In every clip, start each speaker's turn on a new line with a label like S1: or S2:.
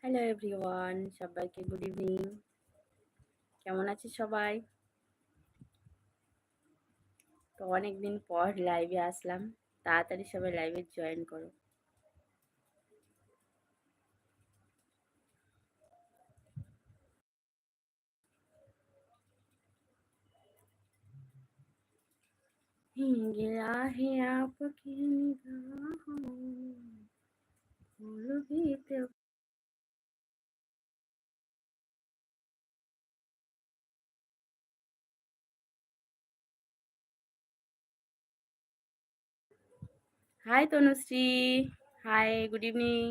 S1: Hello everyone সবাইকে good evening কেমন আছে সবাই তো অনেকদিন পর লাইভে আসলাম তাড়াতাড়ি সবাই লাইভে জয়েন করো गिरा है आपकी निगाहों फूल भी तो hi Tanushree hi good evening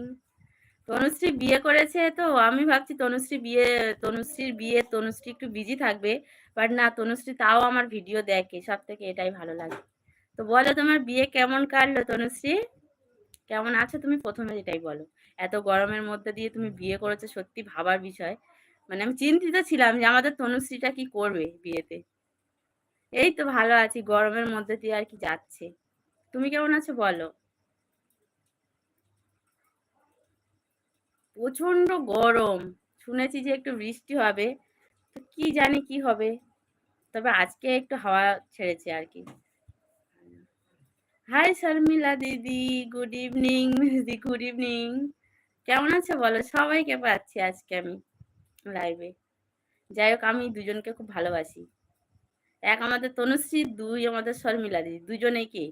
S1: Tanushree বিয়ে করেছে তো, আমি ভাবছি তনুশ্রী বিয়ে তনুশ্রীর বিয়ে তনুশ্রী একটু বিজি থাকবে। বাট না তনুশ্রী তাও আমার ভিডিও দেখে সব থেকে এটাই ভালো লাগে। তো বলো তোমার বিয়ে কেমন কাটলো তনুশ্রী কেমন আছো তুমি? প্রথমে যেটাই বলো। এত গরমের মধ্যে দিয়ে তুমি বিয়ে করেছ, সত্যি ভাবার বিষয়। মানে আমি চিন্তিত ছিলাম যে আমাদের তনুশ্রীটা কি করবে বিয়েতে। এই তো ভালো আছি, গরমের মধ্যে দিয়ে আর কি যাচ্ছে। তুমি কেমন আছো বলো? প্রচণ্ড গরম। শুনেছি যে একটু বৃষ্টি হবে। তো কি জানি কি হবে? তবে আজকে একটু হাওয়া ছেড়েছে আর কি। হাই শর্মিলা দিদি গুড ইভিনিং দিদি গুড ইভিনিং কেমন আছো বলো? সবাইকে পাচ্ছি আজকে আমি লাইভে যাই হোক, আমি দুজনকে খুব ভালোবাসি। এক আমাদের তনুশ্রী, দুই আমাদের শর্মিলা দিদি। দুজনেই কে?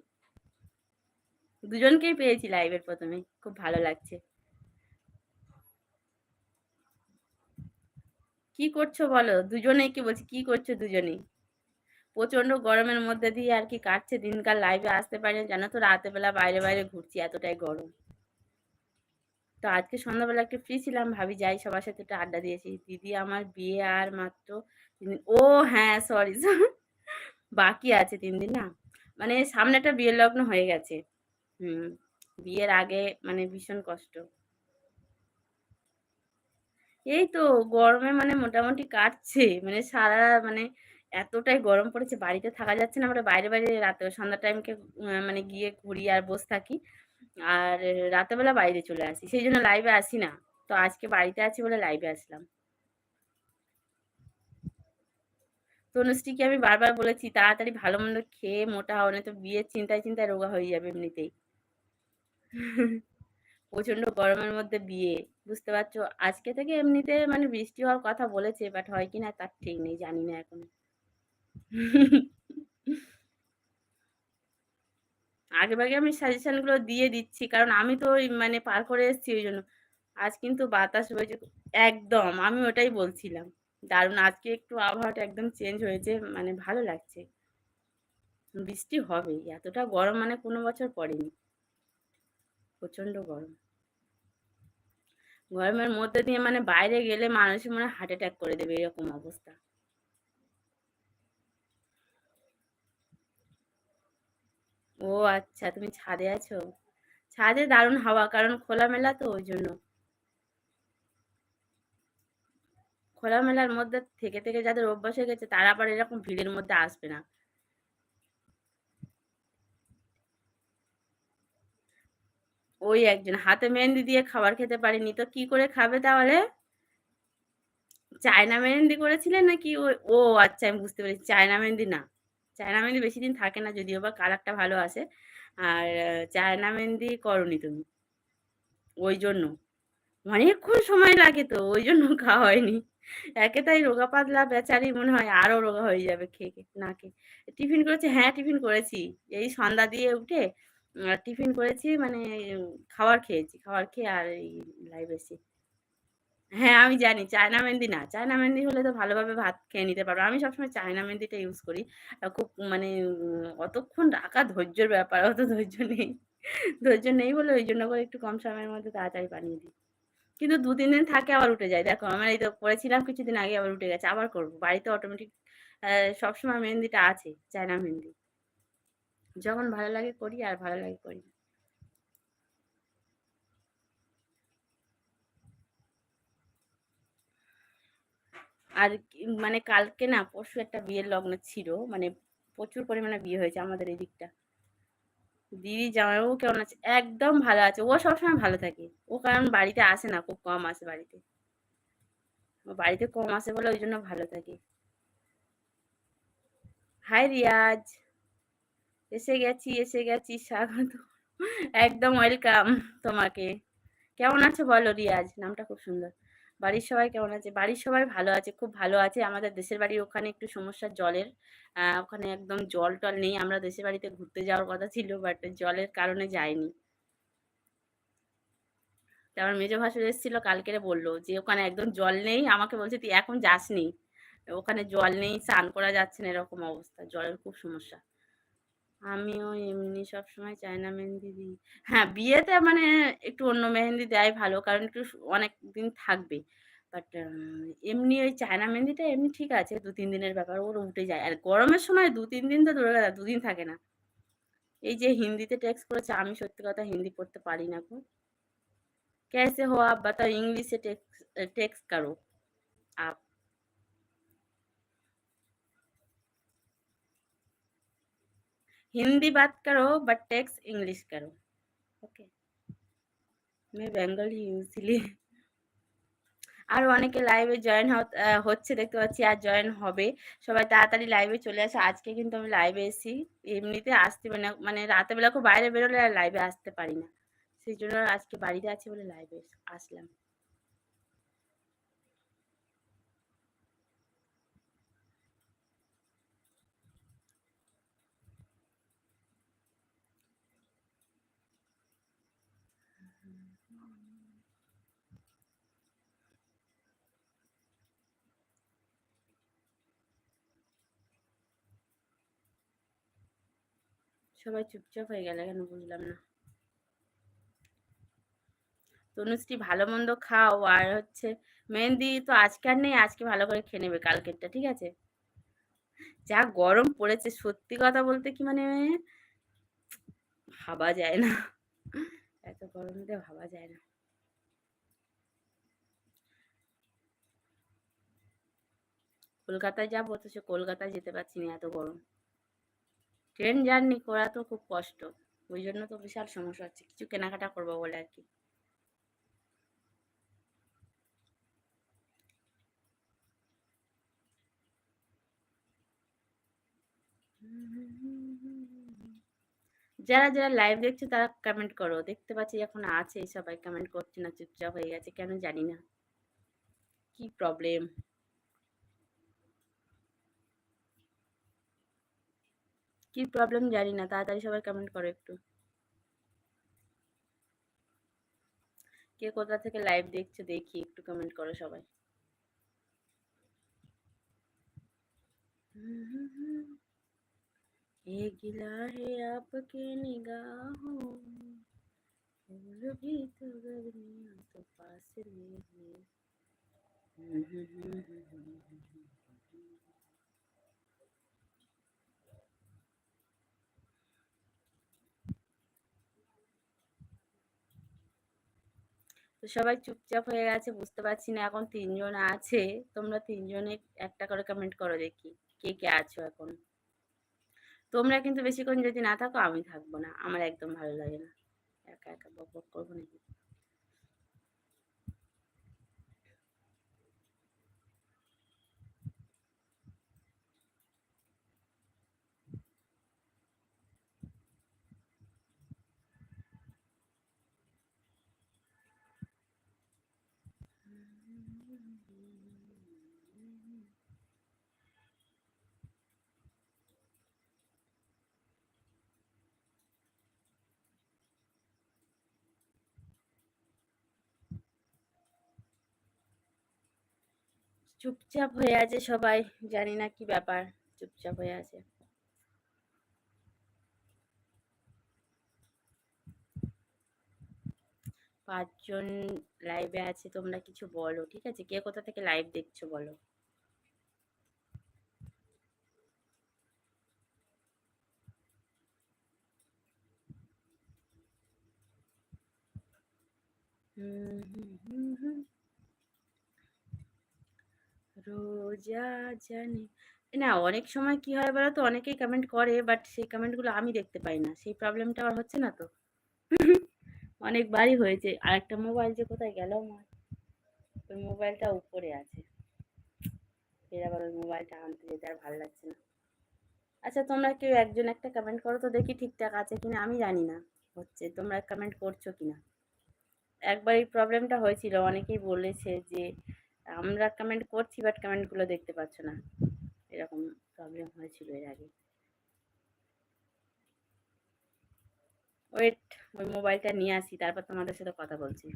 S1: দুজনকেই পেয়েছি লাইভের প্রথমে, খুব ভালো লাগছে। কি করছ বলো? দুজনেই কি বলছি? কি করছ দুজনেই? প্রচণ্ড গরমের মধ্যে দিয়ে আর কি কাটছে, দিনকাল লাইভে আসতে পারি জানো তো রাতে বেলা বাইরে বাইরে ঘুরছি, এতটাই গরম। তো আজকে সন্ধ্যাবেলা একটু ফ্রি ছিলাম, ভাবি যাই, সবার সাথে একটু আড্ডা দিয়েছি। দিদি আমার বিয়ে আর মাত্র ও হ্যাঁ সরি বাকি আছে তিন দিন না? মানে সামনে একটা বিয়ের লগ্ন হয়ে গেছে। হুম, বিয়ের আগে মানে ভীষণ কষ্ট। এই তো গরমে মানে মোটামুটি কাটছে মানে সারা মানে এতটাই গরম পড়েছে, বাড়িতে থাকা যাচ্ছে না, আমরা বাইরে বাইরে রাতে সন্ধ্যা টাইমকে মানে গিয়ে ঘুরি আর বসে থাকি। আর রাতেবেলা বাইরে চলে আসি, সেই জন্য লাইভে আসি না। তো আজকে বাড়িতে আছি বলে লাইভে আসলাম। তনুশ্রীকে আমি বারবার বলেছি, তাড়াতাড়ি ভালো মন্দ খেয়ে মোটা হও না তো বিয়ের চিন্তায় চিন্তায় রোগা হয়ে যাবে এমনিতেই। প্রচণ্ড গরমের মধ্যে বিয়ে, বুঝতে পারছ? আজকে থেকে এমনিতে মানে বৃষ্টি হওয়ার কথা বলেছে বাট হয় কি না তার ঠিক নেই, জানি না এখন। আগে ভাগে আমি সাজেশনগুলো দিয়ে দিচ্ছি, কারণ আমি তো মানে পার করে এসেছি ওই জন্য। আজ কিন্তু বাতাস হয়েছে, একদম, আমি ওটাই বলছিলাম। দারুণ, আজকে একটু আবহাওয়াটা একদম চেঞ্জ হয়েছে মানে ভালো লাগছে। বৃষ্টি হবে এতটা গরম মানে কোনো বছর পড়েনি। প্রচণ্ড গরম। গরমের মধ্যে দিয়ে মানে বাইরে গেলে মানুষের মনে হার্ট অ্যাটাক করে দেবে এরকম অবস্থা। ও আচ্ছা তুমি ছাদে আছো? ছাদে দারুণ হাওয়া, কারণ খোলামেলা তো ওই জন্য। খোলামেলার মধ্যে থেকে থেকে যাদের অভ্যাস হয়ে গেছে, তারা আবার এরকম ভিড়ের মধ্যে আসবে না। ওই একজন হাতে মেহেন্দি দিয়ে খাবার খেতে পারিনি, তো কি করে খাবে তাহলে? চায়না মেহেন্দি করেছিলেন নাকি ও আচ্ছা আমি বুঝতে পেরেছি, চায়না মেহেন্দি না। চায়না মেহেন্দি বেশি দিন থাকে না যদিও বা কালারটা ভালো আসে। আর চায়না মেহেন্দি করনি তুমি। ওই জন্য। অনেকক্ষণ সময় লাগে তো, ওই জন্য খাওয়া হয়নি। একে তাই রোগা পাতলা বেচারি মনে হয় আরও রোগা হয়ে যাবে খেয়ে, না খেয়ে। টিফিন করেছি হ্যাঁ টিফিন করেছি। এই সন্ধ্যা দিয়ে উঠে টিফিন করেছি মানে খাবার খেয়েছি খাবার খেয়ে আর এই লাইভ এসেছি হ্যাঁ আমি জানি চায়না মেহেন্দি না, চায়না মেহেন্দি হলে তো ভালোভাবে ভাত খেয়ে নিতে পারব। আমি সবসময় চায়না মেহেন্দিটা ইউজ করি। খুব মানে অতক্ষণ রাখা ধৈর্যের ব্যাপার, অত ধৈর্য নেই। ধৈর্য নেই বলে ওই জন্য করে একটু কম সময়ের মধ্যে তাড়াতাড়ি বানিয়ে দিই। কিন্তু দু, তিন দিন থাকে আবার উঠে যায়। দেখো, আমার এই তো করেছিলাম, কিছুদিন আগে আবার উঠে গেছে, আবার করব। বাড়িতে অটোমেটিক সবসময় মেহেন্দিটা আছে, চায়না মেহেন্দি। যখন ভালো লাগে করি আর ভালো লাগে করি আর মানে কালকে না পরশু একটা বিয়ের লগ্ন ছিল মানে প্রচুর পরিমাণে বিয়ে হয়েছে আমাদের এই দিকটা দিদি, জামাইবাবু কেমন আছে? একদম ভালো আছে। ও সবসময় ভালো থাকে। ও কারণ বাড়িতে আসে না, খুব কম আসে বাড়িতে। বাড়িতে কম আসে বলে ওই জন্য ভালো থাকে। হাই রিয়াজ। এসে গেছি এসে গেছি, স্বাগত। একদম ওয়েলকাম তোমাকে। কেমন আছো বলো রিয়াজ? নামটা খুব সুন্দর। বাড়ির সবাই কেমন আছে? বাড়ির সবাই ভালো আছে, খুব ভালো আছে। আমাদের দেশের বাড়ির ওখানে একটু সমস্যা জলের। ওখানে একদম জল টল নেই। আমরা দেশের বাড়িতে ঘুরতে যাওয়ার কথা ছিল বাট জলের কারণে যাইনি। আমার মেজো ভাসুর এসেছিল কালকেরে বলল যে, ওখানে একদম জল নেই। আমাকে বলছে, তুই এখন যাস যাসনি? ওখানে জল নেই, স্নান করা যাচ্ছে না, এরকম অবস্থা। জলের খুব সমস্যা। আমিও এমনি সবসময় চায়না মেহেন্দি দিই হ্যাঁ বিয়েতে মানে একটু অন্য মেহেন্দি দেয় ভালো কারণ একটু অনেক দিন থাকবে বাট এমনি ওই চায়না মেহেন্দিটা এমনি ঠিক আছে দু তিন দিনের ব্যাপার ওর উঠে যায় আর গরমের সময় দু তিন দিন তো দূরে গেছে দুদিন থাকে না এই যে হিন্দিতে টেক্সট করেছে আমি সত্যি কথা হিন্দি পড়তে পারি না গো कैसे हो आप बताओ इंग्लिश से टेक्स्ट टेक्स्ट करो आप हिंदी बात करो बट टेक्स्ट इंग्लिश करो ओके मैं বেঙ্গলি ইউজলি আর অনেকে লাইভে জয়েন হচ্ছে দেখতে পাচ্ছি আর জয়েন হবে সবাই তাড়াতাড়ি লাইভে চলে আসে আজকে কিন্তু আমি লাইভে এসি এমনিতে আসতে মানে মানে রাতেবেলা খুব বাইরে বেরোলে আর লাইভে আসতে পারি না সেই জন্য আজকে বাড়িতে আছি বলে লাইভে আসলাম সবাই চুপচাপ হয়ে গেল কেন বুঝলাম না। তনুশ্রী ভালো মন্দ খাও আর হচ্ছে মেহেন্দি তো আজকে আর নেই, আজকে ভালো করে খেয়ে নেবে কালকেরটা, ঠিক আছে? যা গরম পড়েছে, সত্যি কথা বলতে কি মানে ভাবা যায় না। এত গরমে ভাবা যায় না। কলকাতায় যাব তো সে কলকাতায় যেতে পারছি না এত গরম। ট্রেন জার্নি করা তো খুব কষ্ট। ওই জন্য তো বিশাল সমস্যা হচ্ছে। কিছু কেনাকাটা করব বলে আর কি। যারা যারা লাইভ দেখছে তারা কমেন্ট করো। দেখতে পাচ্ছি এখন আছে সবাই। কমেন্ট করছে না, চুপচাপ হয়ে গেছে। কেন জানি না। কি প্রবলেম কি প্রবলেম জানি না তাড়াতাড়ি সবাই কমেন্ট করো একটু কে কোথা থেকে লাইভ দেখছে দেখি একটু কমেন্ট করো সবাই ये गिला है आपके निगाहों फूल भी तो गर्मियाँ तो पास में है তো সবাই চুপচাপ হয়ে গেছে, বুঝতে পারছি না এখন তিনজন আছে। তোমরা তিনজনে একটা করে কমেন্ট করো দেখি কে কে আছো এখন। তোমরা কিন্তু বেশিক্ষণ যদি না থাকো, আমি থাকব না। আমার একদম ভালো লাগে না। একা একা বক বক করব নাকি? চুপচাপ হয়ে আছে সবাই, জানি না কি ব্যাপার, চুপচাপ হয়ে আছে। পাঁচজন লাইভে আছে, তোমরা কিছু বলো, ঠিক আছে? কে কোথা থেকে লাইভ দেখছ বলো? হুম হুম হুম হুম। রোজা জানে। না, অনেক সময় কি হয় বলো তো অনেকেই কমেন্ট করে বাট সেই কমেন্টগুলো আমি দেখতে পাই না। সেই প্রবলেমটা আবার হচ্ছে না তো? অনেকবারই হয়েছে। আর একটা মোবাইল যে কোথায় গেল আমার? ওই মোবাইলটা উপরে আছে। ফের আবার ওই মোবাইলটা আনতে যেতে আর ভালো লাগছে না। আচ্ছা তোমরা কেউ একজন একটা কমেন্ট করো তো দেখি ঠিকঠাক আছে কিনা। আমি জানি না হচ্ছে। তোমরা কমেন্ট করছ কিনা? একবার এই প্রবলেমটা হয়েছিল। অনেকেই বলেছে যে আমরা কমেন্ট করছি বাট কমেন্টগুলো দেখতে পাচ্ছ না। এরকম প্রবলেম হয়েছিল এর আগে। ওয়েট ওই মোবাইলটা নিয়ে আসি, তারপর তোমাদের সাথে কথা বলছি।